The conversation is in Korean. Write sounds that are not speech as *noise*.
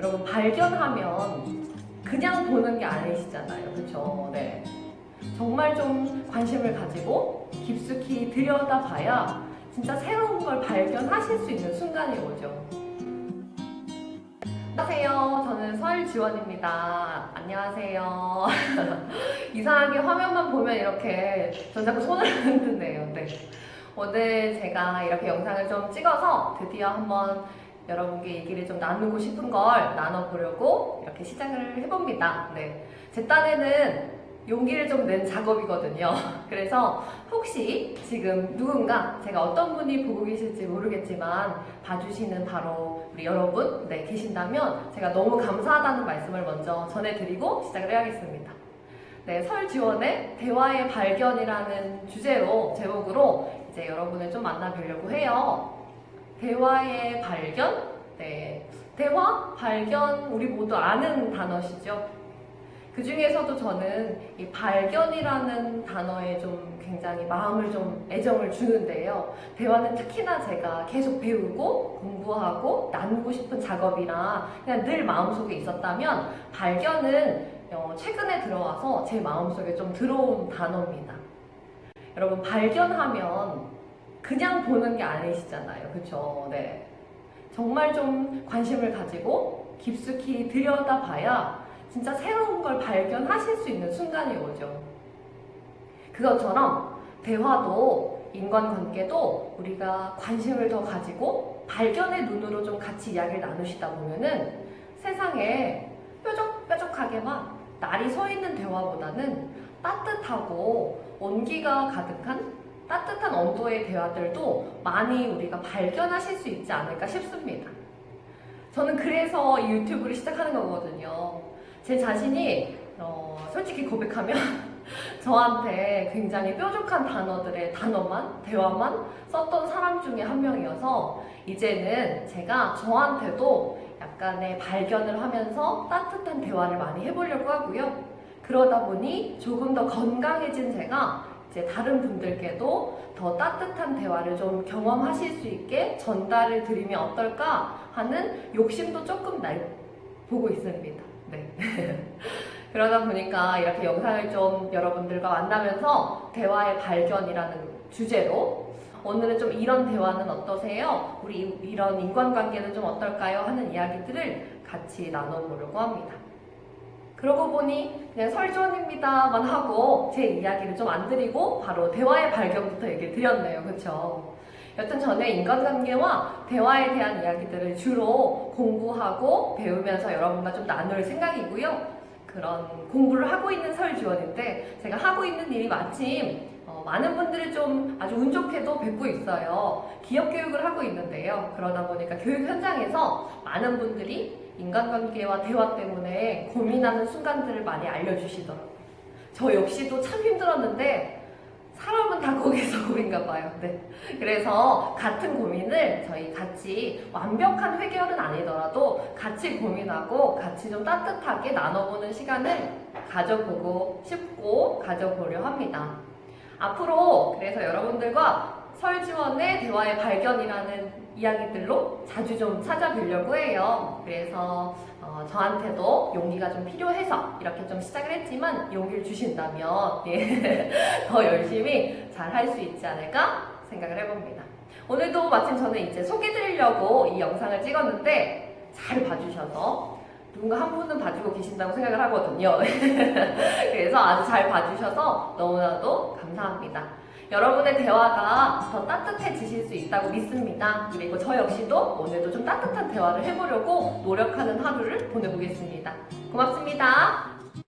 여러분 발견하면 그냥 보는 게 아니시잖아요. 그렇죠? 네. 정말 좀 관심을 가지고 깊숙이 들여다봐야 진짜 새로운 걸 발견하실 수 있는 순간이 오죠. 안녕하세요. 저는 서울지원입니다. 안녕하세요. *laughs* 이상하게 화면만 보면 이렇게 전 자꾸 손을 *laughs* 흔드네요. 네. 오늘 제가 이렇게 영상을 좀 찍어서 드디어 한번 여러분께 얘기를 좀 나누고 싶은 걸 나눠보려고 이렇게 시작을 해봅니다. 네. 제 딴에는 용기를 좀 낸 작업이거든요. *laughs* 그래서 혹시 지금 누군가 제가 어떤 분이 보고 계실지 모르겠지만 봐주시는 바로 우리 여러분 네, 계신다면 제가 너무 감사하다는 말씀을 먼저 전해드리고 시작을 해야겠습니다. 네, 설지원의 대화의 발견이라는 주제로 제목으로 이제 여러분을 좀 만나뵈려고 해요. 대화의 발견? 네. 대화? 발견? 우리 모두 아는 단어시죠? 그 중에서도 저는 이 발견이라는 단어에 좀 굉장히 마음을 좀 애정을 주는데요. 대화는 특히나 제가 계속 배우고 공부하고 나누고 싶은 작업이라 그냥 늘 마음속에 있었다면 발견은 어, 최근에 들어와서 제 마음속에 좀 들어온 단어입니다. 여러분 발견하면 그냥 보는 게 아니시잖아요. 그렇죠? 네. 정말 좀 관심을 가지고 깊숙이 들여다봐야 진짜 새로운 걸 발견하실 수 있는 순간이 오죠. 그것처럼 대화도 인간관계도 우리가 관심을 더 가지고 발견의 눈으로 좀 같이 이야기를 나누시다 보면은 세상에 뾰족뾰족하게만 날이 서 있는 대화보다는 따뜻하고 온기가 가득한 따뜻한 온도의 대화들도 많이 우리가 발견하실 수 있지 않을까 싶습니다. 저는 그래서 이 유튜브를 시작하는 거거든요. 제 자신이 어, 솔직히 고백하면 *laughs* 저한테 굉장히 뾰족한 단어들의 단어만 대화만 썼던 사람 중에 한 명이어서 이제는 제가 저한테도 약간의 발견을 하면서 따뜻한 대화를 많이 해보려고 하고요. 그러다 보니 조금 더 건강해진 제가 이제 다른 분들께도 더 따뜻한 대화를 좀 경험하실 수 있게 전달을 드리면 어떨까 하는 욕심도 조금 날 보고 있습니다. 네. *laughs* 그러다 보니까 이렇게 영상을 좀 여러분들과 만나면서 대화의 발견이라는 주제로 오늘은 좀 이런 대화는 어떠세요? 우리 이- 이런 인간관계는 좀 어떨까요? 하는 이야기들을 같이 나눠보려고 합니다. 그러고 보니 그냥 설전입니다만 하고 제 이야기를 좀 안 드리고 바로 대화의 발견부터 얘기를 드렸네요. 그쵸? 여튼 저는 인간관계와 대화에 대한 이야기들을 주로 공부하고 배우면서 여러분과 좀 나눌 생각이고요. 그런 공부를 하고 있는 설지원인데 제가 하고 있는 일이 마침 어, 많은 분들을 좀 아주 운 좋게도 뵙고 있어요. 기업 교육을 하고 있는데요. 그러다 보니까 교육 현장에서 많은 분들이 인간관계와 대화 때문에 고민하는 순간들을 많이 알려주시더라고요. 저 역시도 참 힘들었는데 사람은 다 거기서 *laughs* 고민가 봐요. 네. 그래서 같은 고민을 저희 같이 완벽한 해결은 아니더라도 같이 고민하고 같이 좀 따뜻하게 나눠보는 시간을 가져보고 싶고 가져보려 합니다. 앞으로 그래서 여러분들과 설지원의 대화의 발견이라는 이야기들로 자주 좀 찾아뵈려고 해요. 그래서 어, 저한테도 용기가 좀 필요해서 이렇게 좀 시작을 했지만 용기를 주신다면 예, *laughs* 더 열심히 잘 할 수 있지 않을까 생각을 해봅니다. 오늘도 마침 저는 이제 소개드리려고 이 영상을 찍었는데 잘 봐주셔서 누군가 한 분은 봐주고 계신다고 생각을 하거든요. *laughs* 그래서 아주 잘 봐주셔서 너무나도 감사합니다. 여러분의 대화가 더 따뜻해지실 수 있다고 믿습니다. 그리고 저 역시도 오늘도 좀 따뜻한 대화를 해보려고 노력하는 하루를 보내보겠습니다. 고맙습니다.